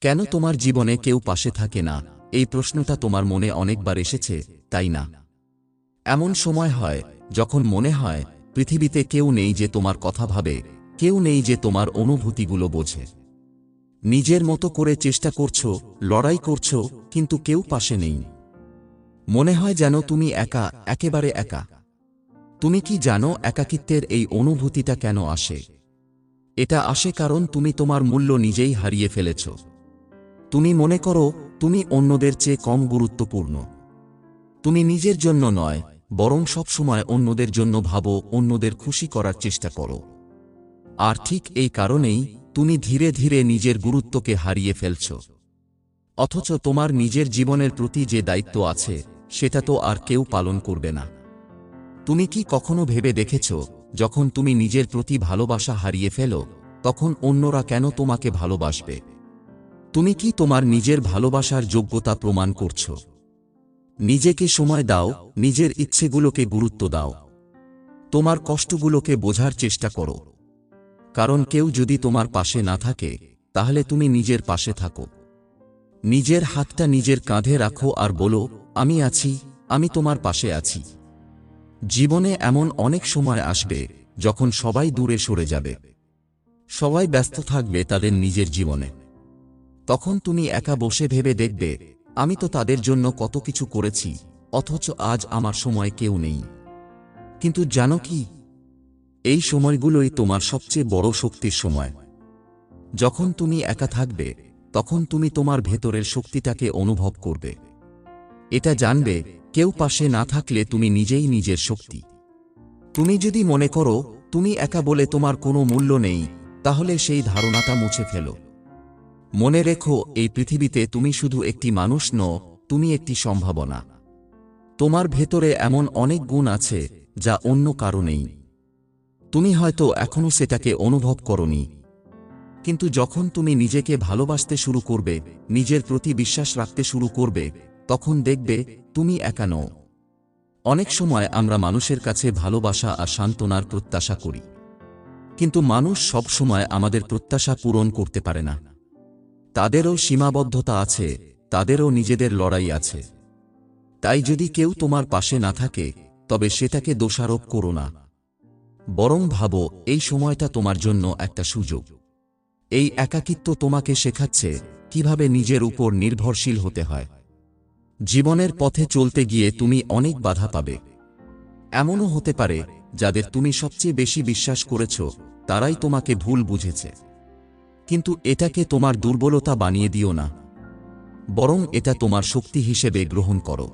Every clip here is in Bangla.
কেন তোমার জীবনে কেউ পাশে থাকে না? এই প্রশ্নটা তোমার মনে অনেকবার এসেছে, তাই না? এমন সময় হয়, যখন মনে হয়, পৃথিবীতে কেউ নেই যে তোমার কথা ভাবে, কেউ নেই যে তোমার অনুভূতিগুলো বোঝে। নিজের মতো করে চেষ্টা করছ, লড়াই করছ, কিন্তু কেউ পাশে নেই। মনে হয় যেন তুমি একা, একেবারে একা। তুমি কি জানো একাকিত্বের এই অনুভূতিটা কেন আসে? এটা আসে কারণ তুমি তোমার মূল্য নিজেই হারিয়ে ফেলেছ। তুমি মনে করো, তুমি অন্যদের চেয়ে কম গুরুত্বপূর্ণ। তুমি নিজের জন্য নয়, বরং সবসময় অন্যদের জন্য ভাবো, অন্যদের খুশি করার চেষ্টা করো। আর ঠিক এই কারণেই তুমি ধীরে ধীরে নিজের গুরুত্বকে হারিয়ে ফেলছ। অথচ তোমার নিজের জীবনের প্রতি যে দায়িত্ব আছে, সেটা তো আর কেউ পালন করবে না। তুমি কি কখনো ভেবে দেখেছ, যখন তুমি নিজের প্রতি ভালোবাসা হারিয়ে ফেলো, তখন অন্যরা কেন তোমাকে ভালোবাসবে? তুমি কি তোমার নিজের ভালোবাসার যোগ্যতা প্রমাণ করছ? নিজেকে সময় দাও, নিজের ইচ্ছেগুলোকে গুরুত্ব দাও। তোমার কষ্টগুলোকে বোঝার চেষ্টা করো। কারণ কেউ যদি তোমার পাশে না থাকে, তাহলে তুমি নিজের পাশে থাকো। নিজের হাতটা নিজের কাঁধে রাখো আর বলো, আমি আছি, আমি তোমার পাশে আছি। জীবনে এমন অনেক সময় আসবে, যখন সবাই দূরে সরে যাবে। সবাই ব্যস্ত থাকবে তাদের নিজের জীবনে। তখন তুমি একা বসে ভেবে দেখবে, আমি তো তাদের জন্য কত কিছু করেছি, অথচ আজ আমার সময় কেউ নেই। কিন্তু জানো কি? এই সময়গুলোই তোমার সবচেয়ে বড় শক্তির সময়। যখন তুমি একা থাকবে, তখন তুমি তোমার ভেতরের শক্তিটাকে অনুভব করবে। এটা জানবে, কেউ পাশে না থাকলে তুমি নিজেই নিজের শক্তি। তুমি যদি মনে করো, তুমি একা বলে তোমার কোনো মূল্য নেই, তাহলে সেই ধারণাটা মুছে ফেলো। মনে রেখো, এই পৃথিবীতে তুমি শুধু একটি মানুষ নও, তুমি একটি সম্ভাবনা। তোমার ভেতরে এমন অনেক গুণ আছে, যা অন্য কারও নেই। তুমি হয়তো এখনও সেটাকে অনুভব করনি। কিন্তু যখন তুমি নিজেকে ভালোবাসতে শুরু করবে, নিজের প্রতি বিশ্বাস রাখতে শুরু করবে, তখন দেখবে তুমি একা নও। অনেক সময় আমরা মানুষের কাছে ভালোবাসা আর সান্ত্বনার প্রত্যাশা করি। কিন্তু মানুষ সব সময় আমাদের প্রত্যাশা পূরণ করতে পারে না। তাদেরও সীমাবদ্ধতা আছে, তাদেরও নিজেদের লড়াই আছে। তাই যদি কেউ তোমার পাশে না থাকে, তবে সেটাকে দোষারোপ করো না। বরং ভাবো, এই সময়টা তোমার জন্য একটা সুযোগ। এই একাকিত্ব তোমাকে শেখাচ্ছে, কীভাবে নিজের উপর নির্ভরশীল হতে হয়। জীবনের পথে চলতে গিয়ে তুমি অনেক বাধা পাবে। এমনও হতে পারে, যাদের তুমি সবচেয়ে বেশি বিশ্বাস করেছ, তারাই তোমাকে ভুল বুঝেছে। কিন্তু এটাকে তোমার দুর্বলতা বানিয়ে দিও না। বরং এটা তোমার শক্তি হিসেবে গ্রহণ করো।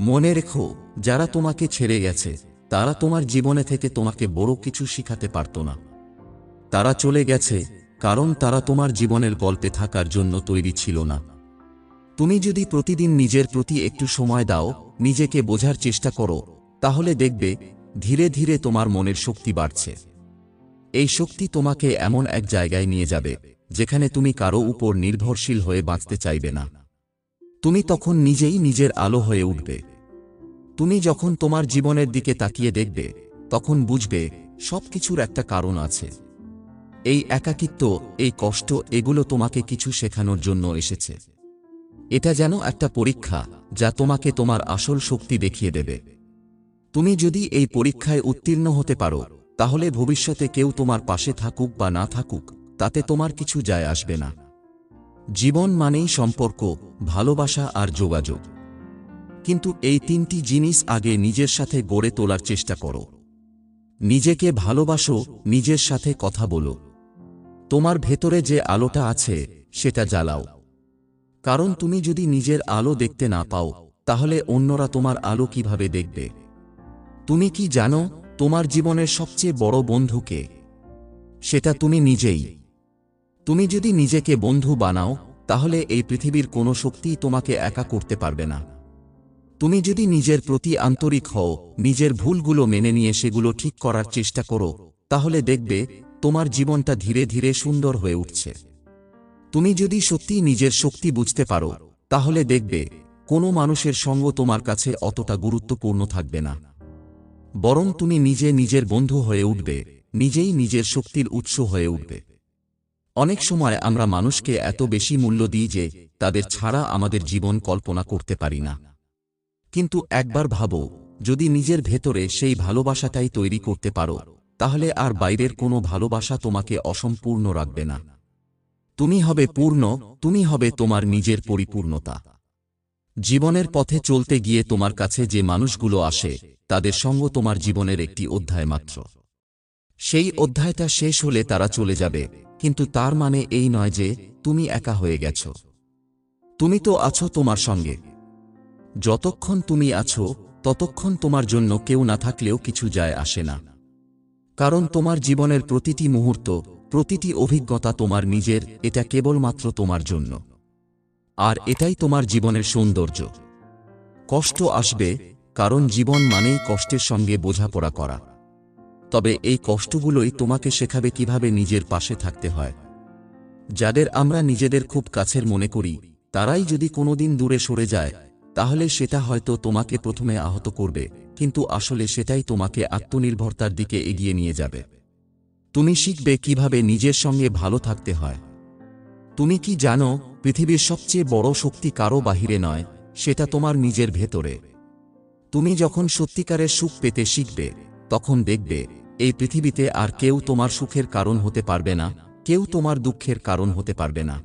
মনে রেখো, যারা তোমাকে ছেড়ে গেছে, তারা তোমার জীবনে থেকে তোমাকে বড় কিছু শিখাতে পারত না। তারা চলে গেছে, কারণ তারা তোমার জীবনের গল্পে থাকার জন্য তৈরি ছিল না। তুমি যদি প্রতিদিন নিজের প্রতি একটু সময় দাও, নিজেকে বোঝার চেষ্টা করো, তাহলে দেখবে, ধীরে ধীরে তোমার মনের শক্তি বাড়ছে। এই শক্তি তোমাকে এমন এক জায়গায় নিয়ে যাবে, যেখানে তুমি কারও উপর নির্ভরশীল হয়ে বাঁচতে চাইবে না। তুমি তখন নিজেই নিজের আলো হয়ে উঠবে। তুমি যখন তোমার জীবনের দিকে তাকিয়ে দেখবে, তখন বুঝবে সবকিছুর একটা কারণ আছে। এই একাকিত্ব, এই কষ্ট, এগুলো তোমাকে কিছু শেখানোর জন্য এসেছে। এটা যেন একটা পরীক্ষা, যা তোমাকে তোমার আসল শক্তি দেখিয়ে দেবে। তুমি যদি এই পরীক্ষায় উত্তীর্ণ হতে পারো তাহলে ভবিষ্যতে কেউ তোমার পাশে থাকুক বা না থাকুক, তাতে তোমার কিছু যায় আসবে না। জীবন মানেই সম্পর্ক, ভালোবাসা আর যোগাযোগ। কিন্তু এই তিনটি জিনিস আগে নিজের সাথে গড়ে তোলার চেষ্টা করো। নিজেকে ভালোবাসো, নিজের সাথে কথা বলো। তোমার ভেতরে যে আলোটা আছে, সেটা জ্বালাও। কারণ তুমি যদি নিজের আলো দেখতে না পাও, তাহলে অন্যরা তোমার আলো কীভাবে দেখবে? তুমি কি জানো তোমার জীবনের সবচেয়ে বড় বন্ধুকে সেটা তুমি নিজেই। তুমি যদি নিজেকে বন্ধু বানাও, তাহলে এই পৃথিবীর কোনো শক্তিই তোমাকে একা করতে পারবে না। তুমি যদি নিজের প্রতি আন্তরিক হও, নিজের ভুলগুলো মেনে নিয়ে সেগুলো ঠিক করার চেষ্টা করো, তাহলে দেখবে তোমার জীবনটা ধীরে ধীরে সুন্দর হয়ে উঠছে। তুমি যদি সত্যি নিজের শক্তি বুঝতে পারো, তাহলে দেখবে কোনো মানুষের সঙ্গ তোমার কাছে অতটা গুরুত্বপূর্ণ থাকবে না। বরং তুমি নিজে নিজের বন্ধু হয়ে উঠবে, নিজেই নিজের শক্তির উৎস হয়ে উঠবে। অনেক সময় আমরা মানুষকে এত বেশি মূল্য দিই যে তাদের ছাড়া আমাদের জীবন কল্পনা করতে পারি না। কিন্তু একবার ভাবো, যদি নিজের ভেতরে সেই ভালোবাসাটাই তৈরি করতে পারো, তাহলে আর বাইরের কোনো ভালোবাসা তোমাকে অসম্পূর্ণ রাখবে না। তুমি হবে পূর্ণ, তুমি হবে তোমার নিজের পরিপূর্ণতা। জীবনের পথে চলতে গিয়ে তোমার কাছে যে মানুষগুলো আসে তাদের সঙ্গ তোমার জীবনের একটি অধ্যায় মাত্র। সেই অধ্যায়টা শেষ হলে তারা চলে যাবে, কিন্তু তার মানে এই নয় যে তুমি একা হয়ে গেছ। তুমি তো আছো তোমার সঙ্গে। যতক্ষণ তুমি আছো, ততক্ষণ তোমার জন্য কেউ না থাকলেও কিছু যায় আসে না। কারণ তোমার জীবনের প্রতিটি মুহূর্ত, প্রতিটি অভিজ্ঞতা তোমার নিজের, এটা কেবলমাত্র তোমার জন্য। আর এটাই তোমার জীবনের সৌন্দর্য। কষ্ট আসবে কারণ জীবন মানেই কষ্টের সঙ্গে বোঝাপড়া করা। তবে এই কষ্টগুলোই তোমাকে শেখাবে কীভাবে নিজের পাশে থাকতে হয়। যাদের আমরা নিজেদের খুব কাছের মনে করি, তারাই যদি কোনোদিন দূরে সরে যায়, তাহলে সেটা হয়তো তোমাকে প্রথমে আহত করবে, কিন্তু আসলে সেটাই তোমাকে আত্মনির্ভরতার দিকে এগিয়ে নিয়ে যাবে। তুমি শিখবে কীভাবে নিজের সঙ্গে ভালো থাকতে হয়। তুমি কি জানো, পৃথিবীর সবচেয়ে বড় শক্তি কারও বাহিরে নয়, সেটা তোমার নিজের ভেতরে। তুমি যখন সত্যিকারের সুখ পেতে শিখবে, তখন দেখবে, এই পৃথিবীতে আর কেউ তোমার সুখের কারণ হতে পারবে না, কেউ তোমার দুঃখের কারণ হতে পারবে না।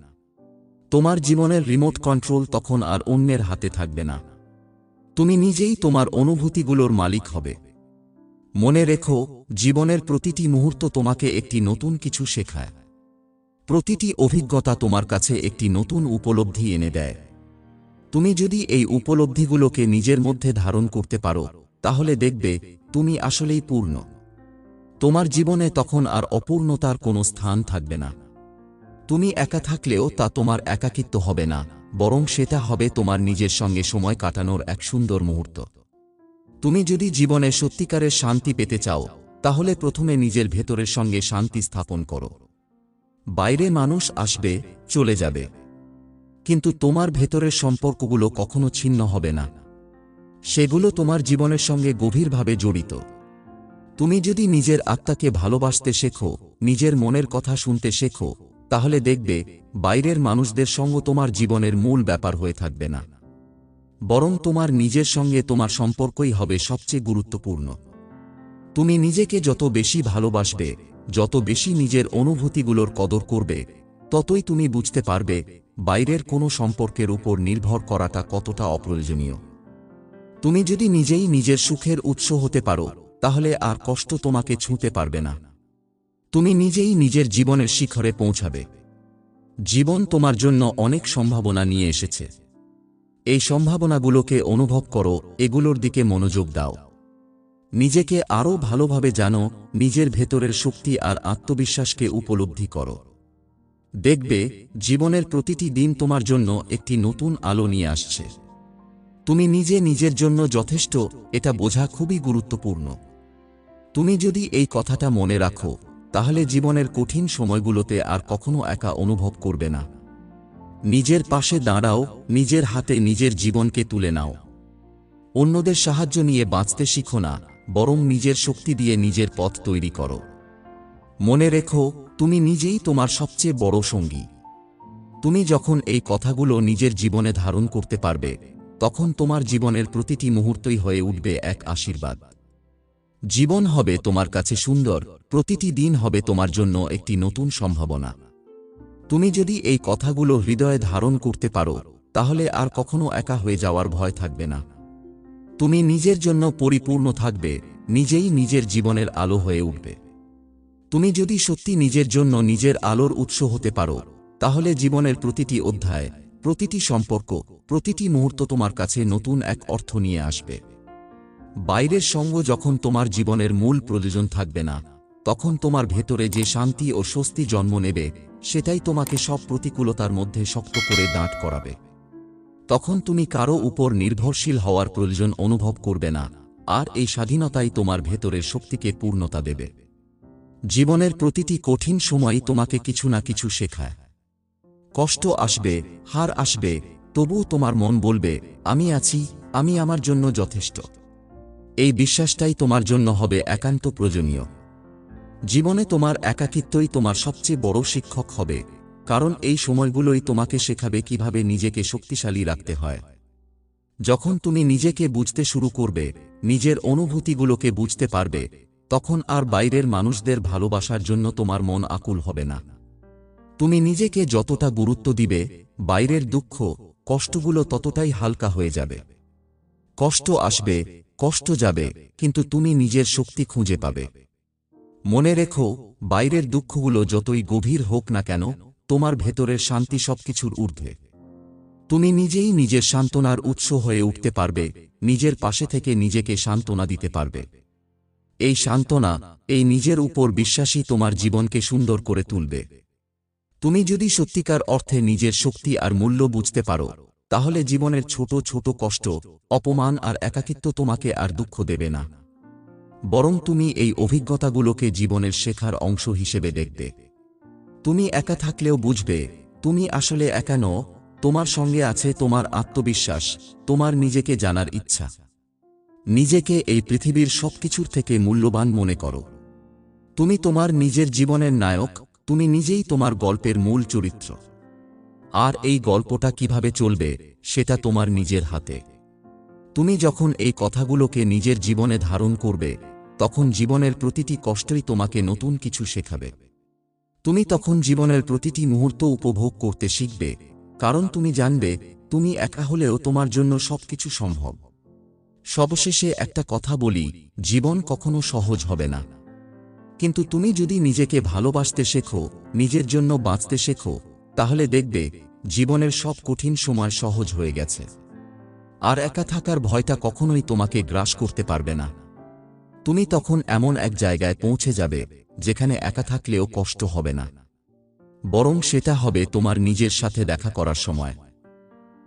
তোমার জীবনের রিমোট কন্ট্রোল তখন আর অন্যের হাতে থাকবে না। তুমি নিজেই তোমার অনুভূতিগুলোর মালিক হবে। মনে রেখো, জীবনের প্রতিটি মুহূর্ত তোমাকে একটি নতুন কিছু শেখায়। প্রতিটি অভিজ্ঞতা তোমার কাছে একটি নতুন উপলব্ধি এনে দেয়। তুমি যদি এই উপলব্ধিগুলোকে নিজের মধ্যে ধারণ করতে পারো, তাহলে দেখবে তুমি আসলেই পূর্ণ। তোমার জীবনে তখন আর অপূর্ণতার কোনো স্থান থাকবে না। তুমি একা থাকলেও তা তোমার একাকিত্ব হবে না, বরং সেটা হবে তোমার নিজের সঙ্গে সময় কাটানোর এক সুন্দর মুহূর্ত। তুমি যদি জীবনে সত্যিকারের শান্তি পেতে চাও, তাহলে প্রথমে নিজের ভেতরের সঙ্গে শান্তি স্থাপন করো। বাইরে মানুষ আসবে, চলে যাবে। কিন্তু তোমার ভেতরের সম্পর্কগুলো কখনো ছিন্ন হবে না। সেগুলো তোমার জীবনের সঙ্গে গভীরভাবে জড়িত। তুমি যদি নিজের আত্মাকে ভালোবাসতে শেখো, নিজের মনের কথা শুনতে শেখো, তাহলে দেখবে বাইরের মানুষদের সঙ্গ তোমার জীবনের মূল ব্যাপার হয়ে থাকবে না। বরং তোমার নিজের সঙ্গে তোমার সম্পর্কই হবে সবচেয়ে গুরুত্বপূর্ণ। তুমি নিজেকে যত বেশি ভালোবাসবে, যত বেশি নিজের অনুভূতিগুলোর কদর করবে, ততই তুমি বুঝতে পারবে বাইরের কোনো সম্পর্কের উপর নির্ভর করাটা কতটা অপ্রয়োজনীয়। তুমি যদি নিজেই নিজের সুখের উৎস হতে পারো, তাহলে আর কষ্ট তোমাকে ছুঁতে পারবে না। তুমি নিজেই নিজের জীবনের শিখরে পৌঁছাবে। জীবন তোমার জন্য অনেক সম্ভাবনা নিয়ে এসেছে। এই সম্ভাবনাগুলোকে অনুভব করো, এগুলোর দিকে মনোযোগ দাও। নিজেকে আরও ভালোভাবে জানো, নিজের ভেতরের শক্তি আর আত্মবিশ্বাসকে উপলব্ধি করো। দেখবে, জীবনের প্রতিটি দিন তোমার জন্য একটি নতুন আলো নিয়ে আসছে। তুমি নিজে নিজের জন্য যথেষ্ট, এটা বোঝা খুবই গুরুত্বপূর্ণ। তুমি যদি এই কথাটা মনে রাখো, তাহলে জীবনের কঠিন সময়গুলোতে আর কখনো একা অনুভব করবে না। নিজের পাশে দাঁড়াও, নিজের হাতে নিজের জীবনকে তুলে নাও। অন্যদের সাহায্য নিয়ে বাঁচতে শিখো না, বরং নিজের শক্তি দিয়ে নিজের পথ তৈরি করো। মনে রেখো, তুমি নিজেই তোমার সবচেয়ে বড় সঙ্গী। তুমি যখন এই কথাগুলো নিজের জীবনে ধারণ করতে পারবে, তখন তোমার জীবনের প্রতিটি মুহূর্তই হয়ে উঠবে এক আশীর্বাদ। জীবন হবে তোমার কাছে সুন্দর, প্রতিটি দিন হবে তোমার জন্য একটি নতুন সম্ভাবনা। তুমি যদি এই কথাগুলো হৃদয়ে ধারণ করতে পারো, তাহলে আর কখনো একা হয়ে যাওয়ার ভয় থাকবে না। তুমি নিজের জন্য পরিপূর্ণ থাকবে, নিজেই নিজের জীবনের আলো হয়ে উঠবে। তুমি যদি সত্যি নিজের জন্য নিজের আলোর উৎস হতে পারো, তাহলে জীবনের প্রতিটি অধ্যায়, প্রতিটি সম্পর্ক, প্রতিটি মুহূর্ত তোমার কাছে নতুন এক অর্থ নিয়ে আসবে। বাইরের সঙ্গ যখন তোমার জীবনের মূল প্রয়োজন থাকবে না, তখন তোমার ভেতরে যে শান্তি ও স্বস্তি জন্ম নেবে, সেটাই তোমাকে সব প্রতিকূলতার মধ্যে শক্ত করে দাঁট করাবে। তখন তুমি কারও উপর নির্ভরশীল হওয়ার প্রয়োজন অনুভব করবে না, আর এই স্বাধীনতাই তোমার ভেতরের শক্তিকে পূর্ণতা দেবে। জীবনের প্রতিটি কঠিন সময়ই তোমাকে কিছু না কিছু শেখায়। কষ্ট আসবে, হার আসবে, তবুও তোমার মন বলবে, আমি আছি, আমি আমার জন্য যথেষ্ট। এই বিশ্বাসটাই তোমার জন্য হবে একান্ত প্রয়োজনীয়। জীবনে তোমার একাকিত্বই তোমার সবচেয়ে বড় শিক্ষক হবে, কারণ এই সময়গুলোই তোমাকে শেখাবে কীভাবে নিজেকে শক্তিশালী রাখতে হয়। যখন তুমি নিজেকে বুঝতে শুরু করবে, নিজের অনুভূতিগুলোকে বুঝতে পারবে তখন আর বাইরের মানুষদের ভালোবাসার জন্য তোমার মন আকুল হবে না। তুমি নিজেকে যতটা গুরুত্ব দিবে, বাইরের দুঃখ, কষ্টগুলো ততটাই হালকা হয়ে যাবে। কষ্ট আসবে, কষ্ট যাবে, কিন্তু তুমি নিজের শক্তি খুঁজে পাবে। মনে রেখো, বাইরের দুঃখগুলো যতই গভীর হোক না কেন, তোমার ভেতরের শান্তি সবকিছুর ঊর্ধ্বে। তুমি নিজেই নিজের সান্ত্বনার উৎস হয়ে উঠতে পারবে, নিজের পাশে থেকে নিজেকে সান্ত্বনা দিতে পারবে। এই সান্ত্বনা, এই নিজের উপর বিশ্বাসী তোমার জীবনকে সুন্দর করে তুলবে। তুমি যদি সত্যিকার অর্থে নিজের শক্তি আর মূল্য বুঝতে পারো, তাহলে জীবনের ছোট ছোট কষ্ট, অপমান আর একাকিত্ব তোমাকে আর দুঃখ দেবে না। বরং তুমি এই অভিজ্ঞতাগুলোকে জীবনের শেখার অংশ হিসেবে দেখবে। তুমি একা থাকলেও বুঝবে, তুমি আসলে একা নও, তোমার সঙ্গে আছে তোমার আত্মবিশ্বাস, তোমার নিজেকে জানার ইচ্ছা। নিজেকে এই পৃথিবীর সবকিছুর থেকে মূল্যবান মনে করো। তুমি তোমার নিজের জীবনের নায়ক, তুমি নিজেই তোমার গল্পের মূল চরিত্র। আর এই গল্পটা কীভাবে চলবে, সেটা তোমার নিজের হাতে। তুমি যখন এই কথাগুলোকে নিজের জীবনে ধারণ করবে, তখন জীবনের প্রতিটি কষ্টই তোমাকে নতুন কিছু শেখাবে। তুমি তখন জীবনের প্রতিটি মুহূর্ত উপভোগ করতে শিখবে, কারণ তুমি জানবে, তুমি একা হলেও তোমার জন্য সবকিছু সম্ভব। সবশেষে একটা কথা বলি, জীবন কখনো সহজ হবে না। কিন্তু তুমি যদি নিজেকে ভালোবাসতে শেখো, নিজের জন্য বাঁচতে শেখো, তাহলে দেখবে, জীবনের সব কঠিন সময় সহজ হয়ে গেছে। আর একা থাকার ভয়টা কখনোই তোমাকে গ্রাস করতে পারবে না। তুমি তখন এমন এক জায়গায় পৌঁছে যাবে, যেখানে একা থাকলেও কষ্ট হবে না। বরং সেটা হবে তোমার নিজের সাথে দেখা করার সময়।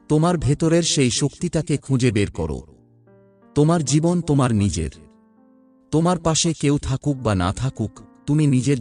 তোমার ভেতরের সেই শক্তিটাকে খুঁজে বের করো। তোমার জীবন তোমার নিজের। তোমার পাশে কেউ থাকুক বা না থাকুক তুমি নিজের